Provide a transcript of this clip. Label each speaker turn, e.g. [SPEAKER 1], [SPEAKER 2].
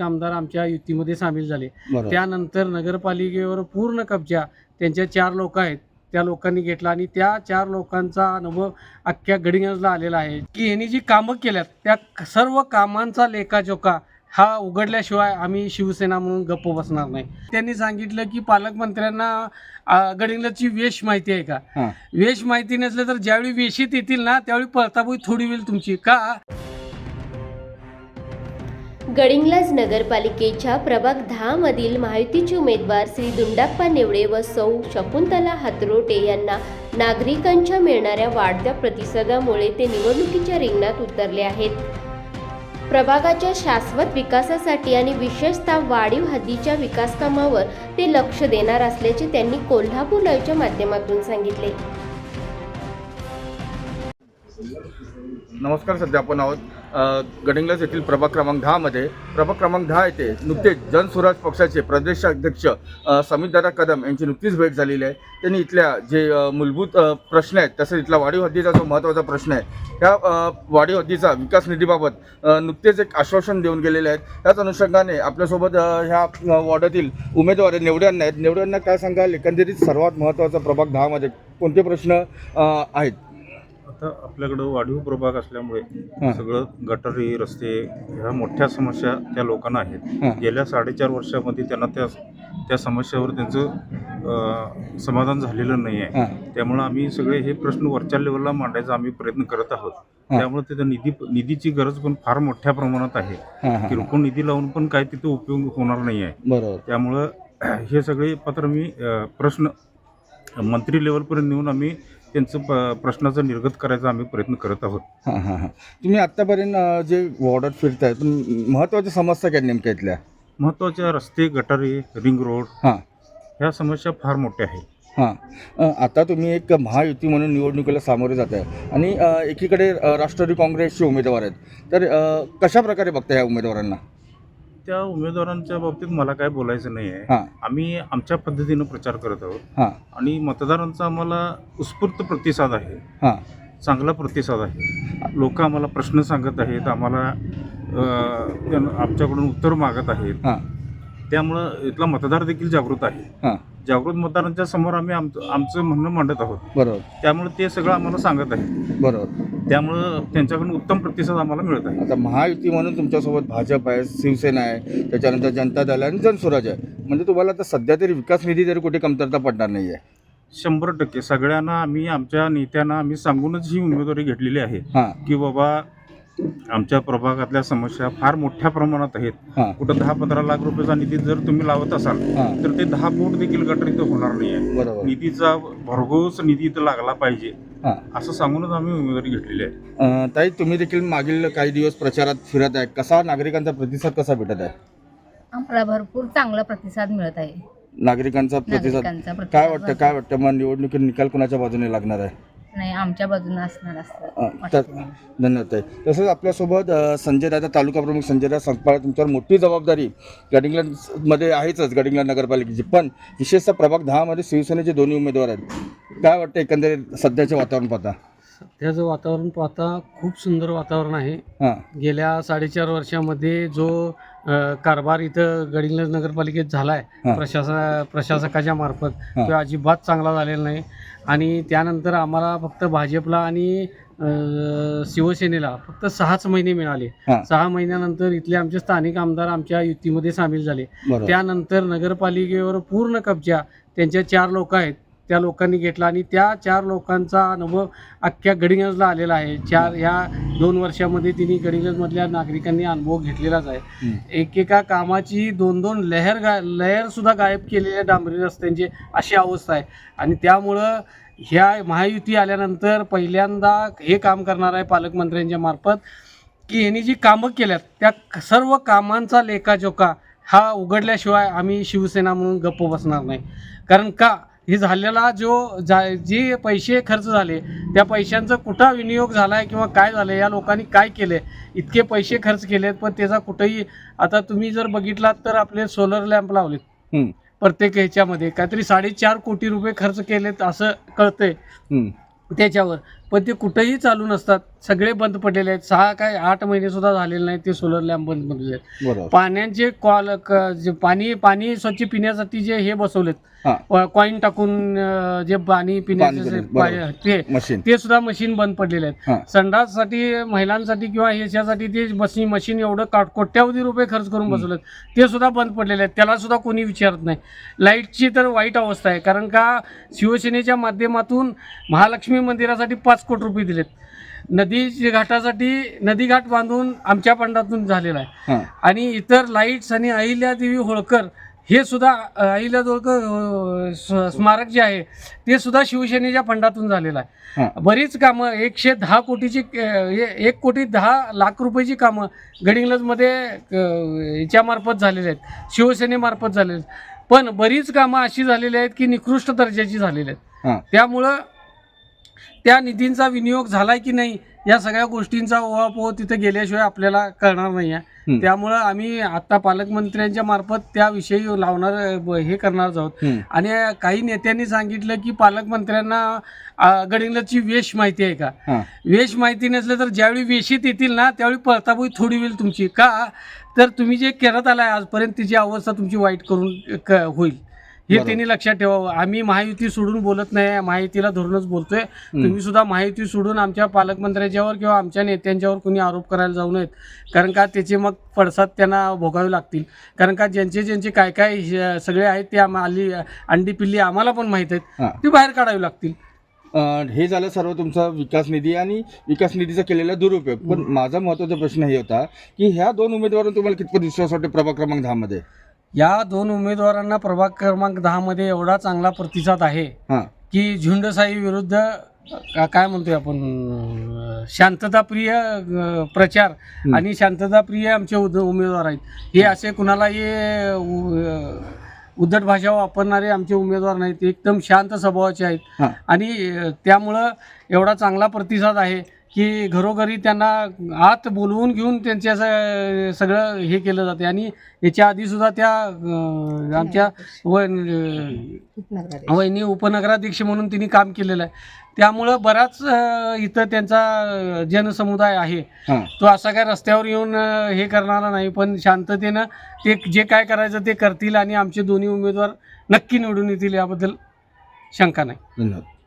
[SPEAKER 1] आमदार आमच्या युतीमध्ये सामील झाले.
[SPEAKER 2] बरोबर.
[SPEAKER 1] त्यानंतर नगरपालिकेवर पूर्ण कब्जा त्यांच्या चार लोक आहेत त्या लोकांनी घेतला आणि त्या चार लोकांचा अनुभव अख्ख्या गडिंगजला आलेला आहे. की यांनी जी कामं केल्यात त्या सर्व कामांचा लेखाजोखा हा उघडल्याशिवाय आम्ही शिवसेना म्हणून गप्प बसणार नाही. त्यांनी सांगितलं की पालकमंत्र्यांना अं, गडिंगलजची वेश माहिती आहे का?
[SPEAKER 2] हां.
[SPEAKER 1] वेश माहिती नसलं तर ज्यावेळी वेशीत येतील ना त्यावेळी पळताबोई थोडी होईल तुमची. का?
[SPEAKER 3] गडिंगलाज नगरपालिकेच्या प्रभाग दहामधील महायुतीचे उमेदवार श्री दुंडाप्पा नेवडे व सौ शकुंतला हातरोटे यांना नागरिकांच्या मिळणाऱ्या वाढत्या प्रतिसादामुळे ते निवडणुकीच्या रिंगणात उतरले आहेत. प्रभागाच्या शाश्वत विकासासाठी आणि विशेषतः वाढीव हद्दीच्या विकासकामावर ते लक्ष देणार असल्याचे त्यांनी कोल्हापूर लाईव्हच्या माध्यमातून सांगितले.
[SPEAKER 2] नमस्कार सध्या आपण आहोत. गडिंग्लज येथील प्रभाग क्रमांक दहामध्ये प्रभाग क्रमांक दहा येथे नुकतेच जनस्वराज पक्षाचे प्रदेशाध्यक्ष अ, समितदादा कदम यांची नुकतीच भेट झालेली आहे. त्यांनी इथल्या जे मूलभूत प्रश्न आहेत तसेच इथला वाढीव हद्दीचा जो महत्त्वाचा प्रश्न आहे त्या वाढीव हद्दीचा विकास निधीबाबत नुकतेच एक आश्वासन देऊन गेलेले आहेत. त्याच अनुषंगाने आपल्यासोबत ह्या वॉर्डातील उमेदवार निवड्यांना आहेत. निवड्यांना काय सांगाल? एकंदरीत सर्वात महत्त्वाचा प्रभाग दहामध्ये कोणते प्रश्न आहेत?
[SPEAKER 4] आता आपल्याकडं वाढीव प्रभाग असल्यामुळे
[SPEAKER 2] हां.
[SPEAKER 4] सगळं गटारी रस्ते ह्या मोठ्या समस्या त्या लोकांना आहेत. गेल्या साडेचार वर्षामध्ये त्यांना त्या त्या समस्यावर त्यांचं अं, समाधान झालेलं नाही आहे.
[SPEAKER 2] हां.
[SPEAKER 4] त्यामुळं आम्ही सगळे हे प्रश्न वरच्या लेवलला मांडायचा आम्ही प्रयत्न करत आहोत.
[SPEAKER 2] हां.
[SPEAKER 4] त्यामुळे तिथं निधी निधीची गरज पण फार मोठ्या प्रमाणात आहे.
[SPEAKER 2] हां हां
[SPEAKER 4] किरकोळ निधी लावून पण काय तिथं उपयोग होणार नाही आहे.
[SPEAKER 2] बरोबर.
[SPEAKER 4] त्यामुळं हे सगळे पत्र मी अ, प्रश्न मंत्री लेवलपर्यंत नेऊन आम्ही त्यांचं प प्रश्नाचं निर्गत करायचा आम्ही प्रयत्न करत आहोत.
[SPEAKER 2] हां हां हां. तुम्ही आत्तापर्यंत अं, जे वॉर्डात फिरताय पण महत्त्वाच्या समस्या काय नेमक्या इथल्या?
[SPEAKER 4] महत्त्वाच्या रस्ते गटारी रिंग रोड
[SPEAKER 2] हां.
[SPEAKER 4] ह्या समस्या फार मोठ्या आहेत.
[SPEAKER 2] हां. अं, आता तुम्ही एक महायुती म्हणून निवडणुकीला सामोरे जात आहे. आणि अं, एकीकडे अं, राष्ट्रवादी काँग्रेसचे उमेदवार आहेत. तर अं, कशा प्रकारे बघता ह्या उमेदवारांना?
[SPEAKER 4] त्या उमेदवारांच्या बाबतीत मला काय बोलायचं नाही आहे आम्ही आमच्या पद्धतीनं प्रचार करत आहोत.
[SPEAKER 2] हां.
[SPEAKER 4] आणि मतदारांचा आम्हाला उत्स्फूर्त प्रतिसाद आहे.
[SPEAKER 2] हां.
[SPEAKER 4] चांगला प्रतिसाद आहे. लोक आम्हाला प्रश्न सांगत आहेत आम्हाला आमच्याकडून उत्तर मागत आहेत. त्यामुळं इथला मतदार देखील जागृत आहे.
[SPEAKER 2] हां.
[SPEAKER 4] जागृत मतदारांच्या समोर आम्ही आमचं आमचं म्हणणं मांडत आहोत.
[SPEAKER 2] बरोबर.
[SPEAKER 4] त्यामुळे ते सगळं आम्हाला सांगत आहे
[SPEAKER 2] बरोबर.
[SPEAKER 4] त्यामुळं त्यांच्याकडून उत्तम प्रतिसाद आम्हाला मिळत आहे.
[SPEAKER 2] आता महायुती म्हणून तुमच्यासोबत भाजप आहे शिवसेना आहे त्याच्यानंतर जनता दल आहे आणि जनसुराज आहे. म्हणजे तुम्हाला आता सध्या तरी विकास निधी तरी कुठे कमतरता पडणार नाही आहे
[SPEAKER 4] शंभर टक्के. सगळ्यांना आम्ही आमच्या नेत्यांना आम्ही सांगूनच ही उमेदवारी घेतलेली आहे
[SPEAKER 2] हां.
[SPEAKER 4] की बाबा आमच्या प्रभागातल्या समस्या फार मोठ्या प्रमाणात आहेत.
[SPEAKER 2] हां.
[SPEAKER 4] कुठं दहा पंधरा लाख रुपयाचा निधी जर तुम्ही लावत असाल
[SPEAKER 2] हां.
[SPEAKER 4] तर ते दहा कोट देखील गटर इथं होणार नाही आहे
[SPEAKER 2] बरोबर.
[SPEAKER 4] निधीचा भरघोस निधी इथं लागला पाहिजे.
[SPEAKER 2] हां.
[SPEAKER 4] असं सांगूनच आम्ही उमेदवारी घेतलेली आहे.
[SPEAKER 2] अं, ताई तुम्ही देखील मागील काही दिवस प्रचारात फिरत आहे. कसा नागरिकांचा प्रतिसाद कसा भेटत आहे?
[SPEAKER 5] आम्हाला भरपूर चांगला प्रतिसाद मिळत आहे.
[SPEAKER 2] नागरिकांचा प्रतिसाद
[SPEAKER 5] नागरिकांचा प्रतिसाद
[SPEAKER 2] काय वाटतं काय वाटतं? मग निवडणुकीत निकाल कुणाच्या बाजूने लागणार आहे?
[SPEAKER 5] नाही आमच्या बाजूने असणार असं
[SPEAKER 2] अं, तर धन्यवाद तसंच आपल्यासोबत संजय दादा तालुका प्रमुख संजय दादा संकपाळ तुमच्यावर मोठी जबाबदारी गडिंग्लंडमध्ये आहेच गडिंग्लंड नगरपालिकेची. पण विशेषतः प्रभाग दहामध्ये शिवसेनेचे दोन्ही उमेदवार आहेत. काय वाटतं एकंदरीत सध्याचे वातावरण पाहता?
[SPEAKER 1] सध्याचं वातावरण पाहता खूप सुंदर वातावरण आहे.
[SPEAKER 2] हां.
[SPEAKER 1] गेल्या साडेचार वर्षामध्ये जो अ, कारभार इथं गडिंग्लज नगरपालिकेत झाला आहे
[SPEAKER 2] हां.
[SPEAKER 1] प्रशासन प्रशासकाच्या मार्फत
[SPEAKER 2] हां.
[SPEAKER 1] तो अजिबात चांगला झालेला नाही. आणि त्यानंतर आम्हाला फक्त भाजपला आणि अ, शिवसेनेला फक्त सहाच महिने मिळाले.
[SPEAKER 2] हां.
[SPEAKER 1] सहा महिन्यानंतर इथले आमचे स्थानिक आमदार आमच्या युतीमध्ये सामील झाले.
[SPEAKER 2] बरोबर.
[SPEAKER 1] त्यानंतर नगरपालिकेवर पूर्ण कब्जा त्यांच्या चार लोक आहेत. त्या लोकांनी घेतला आणि त्या चार लोकांचा अनुभव अख्ख्या गडिंगजला आलेला आहे. चार ह्या दोन वर्षामध्ये तिने गडिंगजमधल्या नागरिकांनी अनुभव घेतलेलाच आहे. एकेका कामाची दोन दोन लहर गा लहर सुद्धा गायब केलेल्या डांबरी रस्त्यांची अशी अवस्था आहे. आणि त्यामुळं ह्या महायुती आल्यानंतर पहिल्यांदा हे काम करणार आहे पालकमंत्र्यांच्या मार्फत की यांनी जी कामं केल्यात त्या सर्व कामांचा लेखाजोखा हा उघडल्याशिवाय आम्ही शिवसेना म्हणून गप्प बसणार नाही. कारण का? हे झालेला जो जा जे पैसे खर्च झाले त्या पैशांचा कुठं विनियोग झाला आहे किंवा काय झालं या लोकांनी काय केले इतके पैसे खर्च केलेत पण त्याचा कुठंही आता तुम्ही जर बघितलात तर आपले सोलर लॅम्प लावलेत. प्रत्येक ह्याच्यामध्ये काहीतरी साडेचार कोटी रुपये खर्च केलेत असं कळतंय. त्याच्यावर. पण ते कुठेही चालू नसतात. सगळे बंद पडलेले आहेत. सहा काय आठ महिने सुद्धा झालेले नाहीत ते सोलर लॅम्प बंद पडलेले आहेत. पाण्याचे कॉल जे पाणी पाणी स्वच्छ पिण्यासाठी जे हे बसवलेत. कॉईन टाकून जे पाणी पिण्याचे ते सुद्धा मशीन बंद पडलेले. आहेत. संडाससाठी महिलांसाठी किंवा ह्याच्यासाठी ते मशीन मशीन एवढं कोट्यावधी रुपये खर्च करून बसवलेत. ते सुद्धा बंद पडलेले आहेत. त्याला सुद्धा कोणी विचारत नाही. लाईटची तर वाईट अवस्था आहे. कारण का शिवसेनेच्या माध्यमातून महालक्ष्मी मंदिरासाठी पाच कोटी रुपये दिलेत. नदी घाटासाठी नदीघाट बांधून आमच्या फंडातून झालेला आहे. आणि इतर लाईट्स आणि अहिल्यादेवी होळकर हे सुद्धा अ, अहिल्यादेवी होळकर अ, स- स्मारक जे आहे ते सुद्धा शिवसेनेच्या फंडातून झालेलं आहे. बरीच कामं एकशे दहा कोटीची एक कोटी दहा लाख रुपयाची कामं गडिंग्लजमध्ये याच्यामार्फत झालेली आहेत. शिवसेनेमार्फत झालेली आहेत. पण बरीच कामं अशी झालेली आहेत की निकृष्ट दर्जाची झालेली आहेत. त्यामुळं त्या निधींचा विनियोग झालाय की नाही या सगळ्या गोष्टींचा ओहापोह तिथे गेल्याशिवाय आपल्याला कळणार नाही आहे. त्यामुळं आम्ही आता पालकमंत्र्यांच्या मार्फत त्याविषयी लावणार हे करणार आहोत. आणि काही नेत्यांनी सांगितलं की पालकमंत्र्यांना अ, गडिंग्लजची वेश माहिती आहे का? वेश माहिती नसलं तर ज्यावेळी वेशीत येतील ना त्यावेळी पळताबोई थोडी होईल तुमची. का? तर तुम्ही जे करत आलाय आजपर्यंत तिची अवस्था तुमची वाईट करून होईल. हे. त्यांनी लक्षात ठेवावं. आम्ही महायुती सोडून बोलत नाही महायुतीला धरूनच बोलतोय. तुम्ही सुद्धा महायुती सोडून आमच्या पालकमंत्र्यांच्यावर किंवा आमच्या नेत्यांच्यावर कोणी आरोप करायला जाऊ नयेत. कारण का त्याचे मग पडसाद त्यांना भोगावे लागतील. कारण का ज्यांचे ज्यांचे काय काय सगळे आहेत ते आली अंडी पिल्ली आम्हाला पण माहीत आहेत. ती बाहेर काढावी लागतील.
[SPEAKER 2] हे झालं सर्व तुमचा विकास निधी आणि विकास निधीचा केलेला दुरुपयोग. पण माझा महत्त्वाचा प्रश्न हे होता की ह्या दोन उमेदवारांवर तुम्हाला कितपत विश्वास वाटतो प्रभाग क्रमांक दहा मध्ये?
[SPEAKER 1] या दोन उमेदवारांना प्रभाग क्रमांक दहामध्ये एवढा चांगला प्रतिसाद आहे
[SPEAKER 2] हां.
[SPEAKER 1] की झुंडसाई विरुद्ध का- काय म्हणतोय आपण अं, शांतताप्रिय अं, प्रचार. आणि शांतताप्रिय आमचे उद- उमेदवार आहेत. हे असे कुणालाही अं, उद्धट भाषा वापरणारे आमचे उमेदवार नाहीत. एकदम शांत स्वभावाचे आहेत.
[SPEAKER 2] हां.
[SPEAKER 1] आणि अं, त्यामुळं एवढा चांगला प्रतिसाद आहे. की घरोघरी त्यांना आत बोलवून घेऊन त्यांच्या स- सगळं हे केलं जाते. आणि याच्या आधी सुद्धा त्या अं, आमच्या व. वहिनी उपनगराध्यक्ष म्हणून तिने काम केलेलं आहे. त्यामुळं बराच अं, इथं त्यांचा अं, जनसमुदाय आहे.
[SPEAKER 2] हां.
[SPEAKER 1] तो असा काय रस्त्यावर येऊन अं, हे करणारा नाही. पण शांततेनं ते जे काय करायचं ते करतील आणि आमचे दोन्ही उमेदवार नक्की निवडून येतील याबद्दल शंका नाही.
[SPEAKER 2] धन्यवाद.